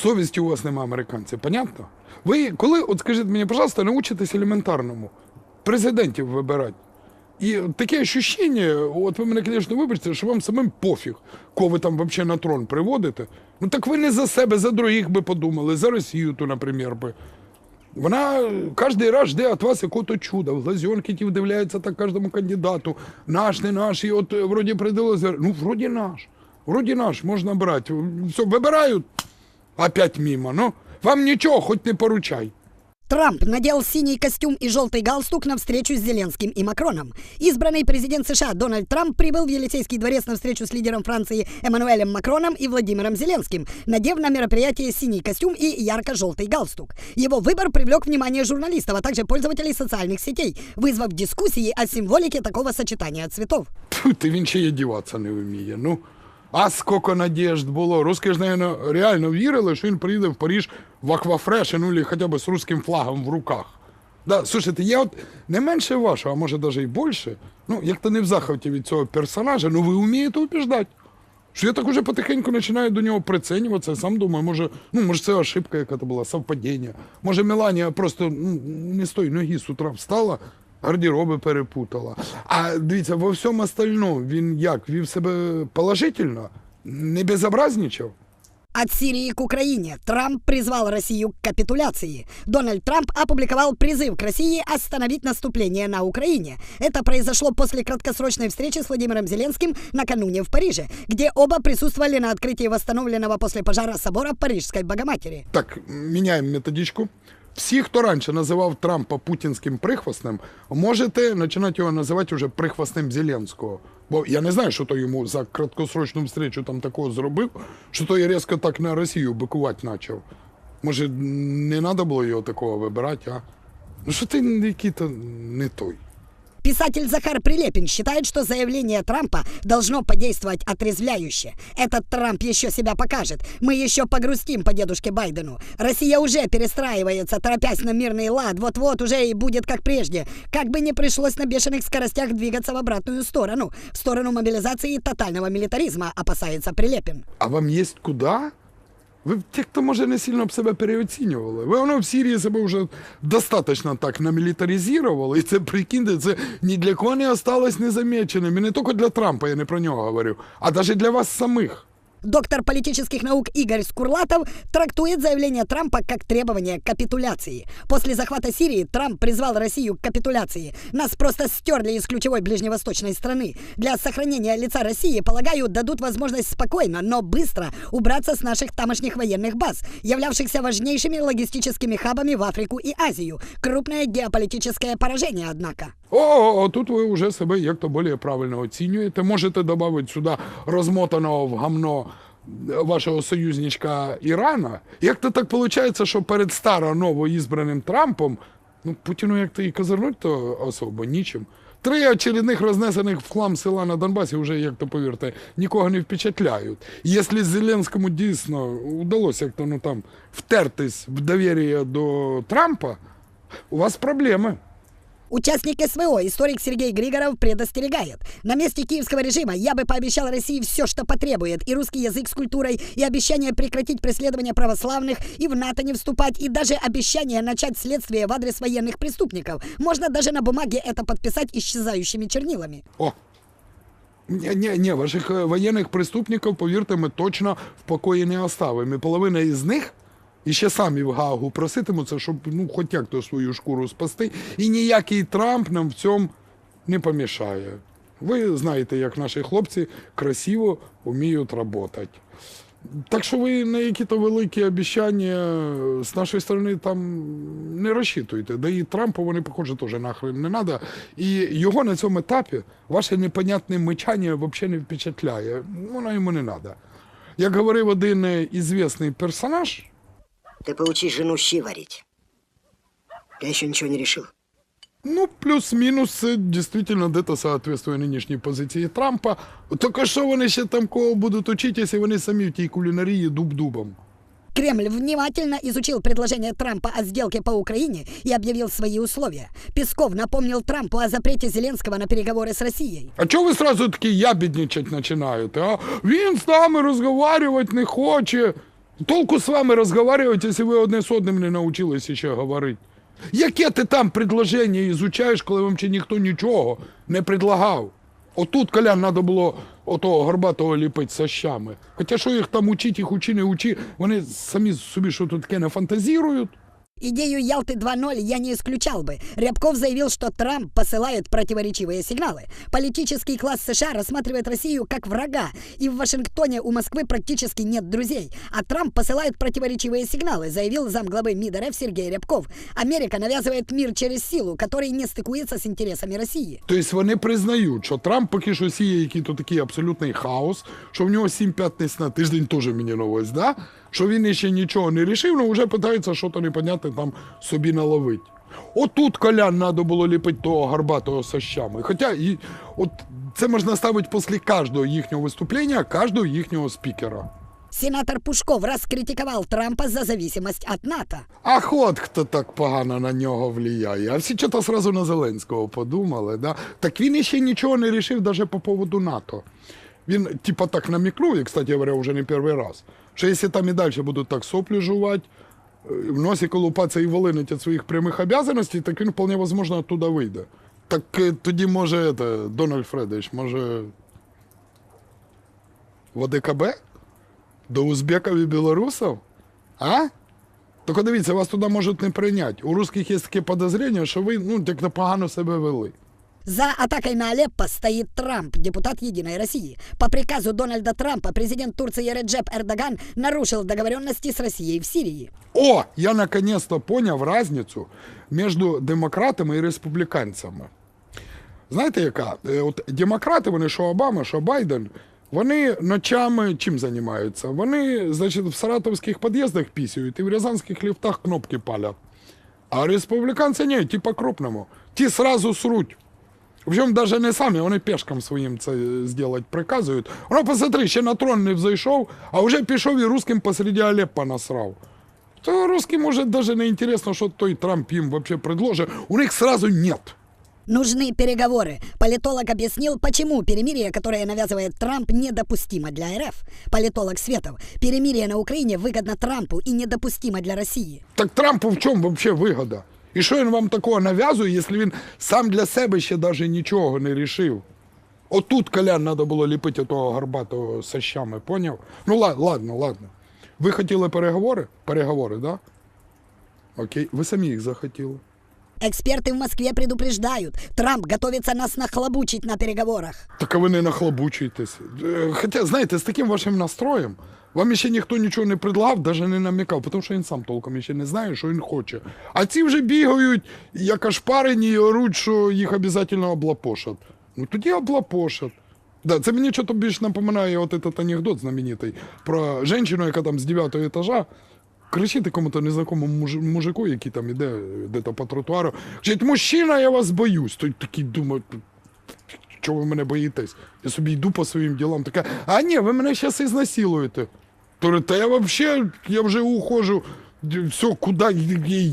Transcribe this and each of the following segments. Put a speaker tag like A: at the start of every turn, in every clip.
A: совісті у вас немає, американці, понятно? Ви коли, от скажіть мені, пожалуйста, научитесь елементарному президентів вибирати. І таке ощущення, от ви мене, звісно, вибачте, що вам самим пофіг, кого ви там взагалі на трон приводите. Ну так ви не за себе, за других би подумали, за Росію, то, наприклад, би. Вона кожен раз жде від вас якого-то чуда. В глазенки ті вдивляється так кожному кандидату. Наш, не наш, і от вроді приділося. Ну, вроді наш. Вроді наш, можна брати. Все, вибирають, опять мимо. Ну, вам нічого, хоч не поручай.
B: Трамп надел синий костюм и желтый галстук на встречу с Зеленским и Макроном. Избранный президент США Дональд Трамп прибыл в Елисейский дворец на встречу с лидером Франции Эммануэлем Макроном и Владимиром Зеленским, надев на мероприятие синий костюм и ярко-желтый галстук. Его выбор привлек внимание журналистов, а также пользователей социальных сетей, вызвав дискуссии о символике такого сочетания цветов.
A: Тьфу, ти він ще й одіватися не вміє. Ну, а скільки надіжд було. Русські ж, наверное, реально вірили, що він приїде в Париж в аквафреше, ну, или хоча б з русським флагом в руках. Да, слушайте, я от не менше вашого, а може навіть і більше, ну, як то не в захваті від цього персонажа, ну ви вмієте убіждати. Що я так уже потихеньку починаю до нього прицінюватися, сам думаю, може, ну, може це ошибка яка-то була, совпадіння. Може, Меланія просто ну, не з тої ноги з утра встала, гардероби перепутала. А дивіться, во всьому остальному він як? Вів себе положительно? Не безобразничав?
B: От Сирии к Украине Трамп призвал Россию к капитуляции. Дональд Трамп опубликовал призыв к России остановить наступление на Украине. Это произошло после краткосрочной встречи с Владимиром Зеленским накануне в Париже, где оба присутствовали на открытии восстановленного после пожара собора Парижской Богоматери.
A: Так, міняємо методичку. Всі, хто раніше називав Трампа путінським прихвостнем, можете починати його називати вже прихвостнем Зеленського. Бо я не знаю, що то йому за краткосрочну встречу там такого зробив, що то я різко так на Росію бикувати почав. Може, не треба було його такого вибирати, а? Ну що ти який-то не той.
B: Писатель Захар Прилепин считает, что заявление Трампа должно подействовать отрезвляюще. Этот Трамп еще себя покажет. Мы еще погрустим по дедушке Байдену. Россия уже перестраивается, торопясь на мирный лад. Вот-вот уже и будет как прежде. Как бы не пришлось на бешеных скоростях двигаться в обратную сторону. В сторону мобилизации и тотального милитаризма, опасается Прилепин.
A: А вам є куди? Ви як-то, може не сильно б себе переоцінювали. Ви воно в Сирії себе вже достатньо так намілітаризували, і це прикиньте, це ні для кого не осталось незамеченим. І не тільки для Трампа, я не про нього говорю, а навіть для вас самих.
B: Доктор политических наук Игорь Скурлатов трактует заявление Трампа как требование капитуляции. После захвата Сирии Трамп призвал Россию к капитуляции. Нас просто стерли из ключевой ближневосточной страны. Для сохранения лица России, полагаю, дадут возможность спокойно, но быстро убраться с наших тамошних военных баз, являвшихся важнейшими логистическими хабами в Африку и Азию. Крупное геополитическое поражение, однако.
A: О, тут ви вже себе як-то більш правильно оцінюєте. Можете додати сюди розмотаного в гамно вашого союзничка Ірана. Як-то так виходить, що перед старо новоізбраним Трампом, ну, Путіну як-то і козирнуть то особо нічим. Три очередних рознесених в хлам села на Донбасі вже, як то повірте, нікого не впечатляють. Якщо Зеленському дійсно вдалося як-то ну, там втертись в довір'я до Трампа, у вас проблеми.
B: Участник СВО, историк Сергей Григоров, предостерегает. На месте киевского режима я бы пообещал России все, что потребует. И русский язык с культурой, и обещание прекратить преследование православных, и в НАТО не вступать, и даже обещание начать следствие в адрес военных преступников. Можно даже на бумаге это подписать исчезающими чернилами.
A: О! Ні, ні, ні, ваших е, воєнних преступників, повірте, ми точно в покої не оставимо. І половина із них і ще самі в Гаагу проситимуться, щоб ну, хоч як-то свою шкуру спасти. І ніякий Трамп нам в цьому не помішає. Ви знаєте, як наші хлопці красиво вміють працювати. Так що ви на які-то великі обіцяння з нашої сторони там не розчитуйте. Да і Трампу вони, похоже, теж нахрен не треба. І його на цьому етапі ваше непонятне мичання взагалі не впечатляє. Воно йому не треба. Як говорив один е, ізвісний персонаж,
C: Ты поучи жену щи варить. Я еще ничего не решил.
A: ну, плюс-мінус, це дійсно де-то соответствує нинішній позиції Трампа. Тільки що вони ще там кого будуть учити, якщо вони самі в тій кулінарії дуб-дубом.
B: Кремль внимательно изучил предложение Трампа о сделке по Украине и объявил свои условия. Песков напомнил Трампу о запрете Зеленского на переговоры с Россией.
A: А чого ви сразу такі ябідничать починаєте? А? Він з нами розговорювати не хоче. Толку з вами розговорювати, якщо ви одне з одним не навчилися ще говорити. Яке ти там предложення ізучаєш, коли вам ще ніхто нічого не предлагав? Отут, Колян, треба було отого горбатого ліпити сащами. Хоча що їх там учить, їх учи, не учи, вони самі собі що тут таке не фантазірують.
B: Идею Ялты 2.0 я не исключал бы. Рябков заявил, что Трамп посылает противоречивые сигналы. Политический класс США рассматривает Россию как врага, и в Вашингтоне у Москвы практически нет друзей. А Трамп посылает противоречивые сигналы, заявил замглавы МИД РФ Сергей Рябков. Америка навязывает мир через силу, который не стыкуется с интересами России.
A: Тобто вони признають, що Трамп поки що сіє який то такий абсолютний хаос, що в нього сім п'ятниць на тиждень теж мені новость, да? Що він ще нічого не рішив, але вже питається що то непонятне там собі наловить. Отут колян треба було ліпити того гарбатого сащами. Хоча і от це можна ставити після кожного їхнього виступлення, кожного їхнього спікера.
B: Сенатор Пушков раскритиковал Трампа за зависимость от НАТО.
A: Ах, от хто так погано на нього влияє. А всі чого сразу на Зеленського подумали, да? Так він іще нічого не рішив навіть по поводу НАТО. Він, типа, так намікнув, і, кстати говоря, вже не перший раз, що якщо там і далі будуть так соплі жувати, е, в носі колупатися і волинить від своїх прямих обов'язаностей, так він вполне возможно оттуда вийде. Так е, тоді може это, Дональд Фредович, може в ОДКБ? До узбеків і білорусів? А? Тільки дивіться, вас туди можуть не прийняти. У русських є таке подозріння, що ви ну, як непогано себе вели.
B: За атакой на Алеппо стоит Трамп, депутат Единой России. По приказу Дональда Трампа президент Турции Реджеп Эрдоган нарушил договоренности с Россией в Сирии.
A: О, я наконец-то поняв разницю між демократами і республіканцями. Знаєте, яка? Е, От демократи, вони що Обама, що Байден, вони ночами чим займаються? Вони, значить, в саратовських під'їздах пісяють і в рязанських ліфтах кнопки палять. А республіканці ні, ті по-крупному. Ті сразу сруть. Причому навіть не самі, вони пешкам своїм це зробити приказують. Воно посмотри, ще на трон не взойшов, а вже пішов і русським посереді Алеппо насрав. То русским може навіть не інтересно, що той Трамп їм вообще предложить. У них сразу нет.
B: Нужны переговоры. Политолог объяснил, почему перемирие, которое навязывает Трамп, недопустимо для РФ. Политолог Светов. Перемирие на Украине выгодно Трампу и недопустимо для России.
A: Так Трампу в чому вообще вигода? І що він вам такого нав'язує, якщо він сам для себе ще навіть нічого не рішив? Отут колян треба було ліпити того горбатого сащами, поняв? Ну ладно, ладно. Ви хотіли переговори? Переговори, да? Окей, ви самі їх захотіли.
B: Эксперты в Москве предупреждают, Трамп готовится нас нахлобучить на переговорах.
A: Так а ви не нахлобучуєтесь. Е, Хоча, знаєте, з таким вашим настроєм вам ще ніхто нічого не предлагав, навіть не намікав, тому що він сам толком ще не знає, що він хоче. А ці вже бігають, як ошпарені, і оруть, що їх обов'язково облапошать. Ну тоді облапошать. Да, це мені щось більш напоминає от этот анекдот знаменитий про жінку, яка там з 9 етажа кричить якому-то незнакомому муж- мужику, який там іде де-то по тротуару. Кричить, мужчина, я вас боюсь. Той такий думає, чого ви мене боїтесь? Я собі йду по своїм ділам. Така, а ні, ви мене зараз ізнасилуєте. То та я вообще, я вже ухожу. Все, куди,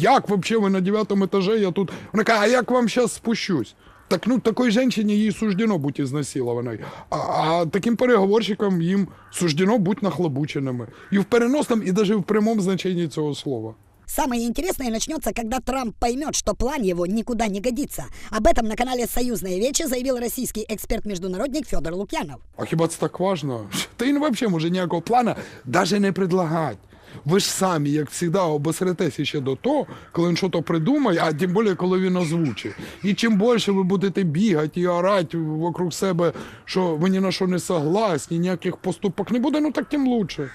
A: як вообще ви на дев'ятому етажі, я тут. Вона каже, а як вам зараз спущусь? Так ну такой женщине їй суждено бути ізнасилованою. А, а таким переговорщикам їм суждено бути нахлобученими. І в переносному, і навіть в прямому значенні цього слова.
B: Самое интересное начнется, когда Трамп поймет, что план его никуда не годится. Об этом на канале «Союзная Вече» заявил российский эксперт-международник Федор Лукьянов.
A: А хіба це так важно? Та він взагалі може ніякого плана навіть не предлагати. Ви ж самі, як завжди, обосретеся ще до того, коли він щось придумає, а тим більше, коли він озвучить. І чим більше ви будете бігати і орати вокруг себе, що ви ні на що не согласні, ніяких поступок не буде, ну так тим лучше.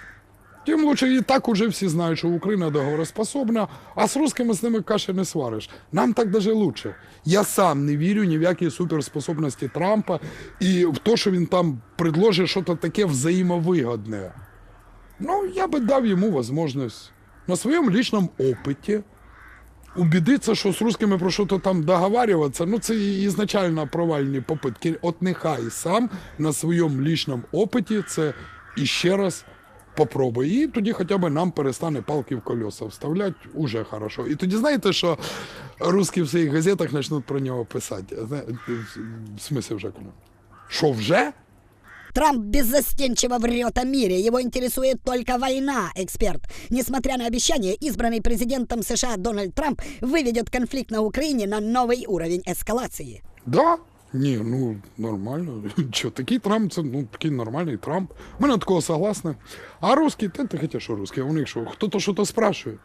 A: Тим лучше і так уже всі знають, що Україна договороспособна, а з русскими з ними каші не свариш. Нам так даже лучше. Я сам не вірю ні в які суперспособності Трампа і в те, що він там предложить щось таке взаємовигодне. Ну, я би дав йому можливість на своєму личному опиті убедиться, що з русскими про щось там договарюватися, ну це ізначально провальні попитки. От нехай сам на своєму личному опиті це іще раз попробуй. І тоді хоча б нам перестане палки в колеса вставляти, уже хорошо. І тоді знаєте, що русські в своїх газетах почнуть про нього писати. Смислі вже коли? Що вже?
B: Трамп беззастенчиво врет о мире, его интересует только война, эксперт. Несмотря на обещание, избранный президентом США Дональд Трамп выведет конфликт на Украине на новый уровень эскалации.
A: Да? Ні, ну нормально. Що, такий Трамп, це ну такий нормальний Трамп. Ми на такого согласні. А русські, та ти хочеш, що русські, у них що, хто-то що-то спрашує.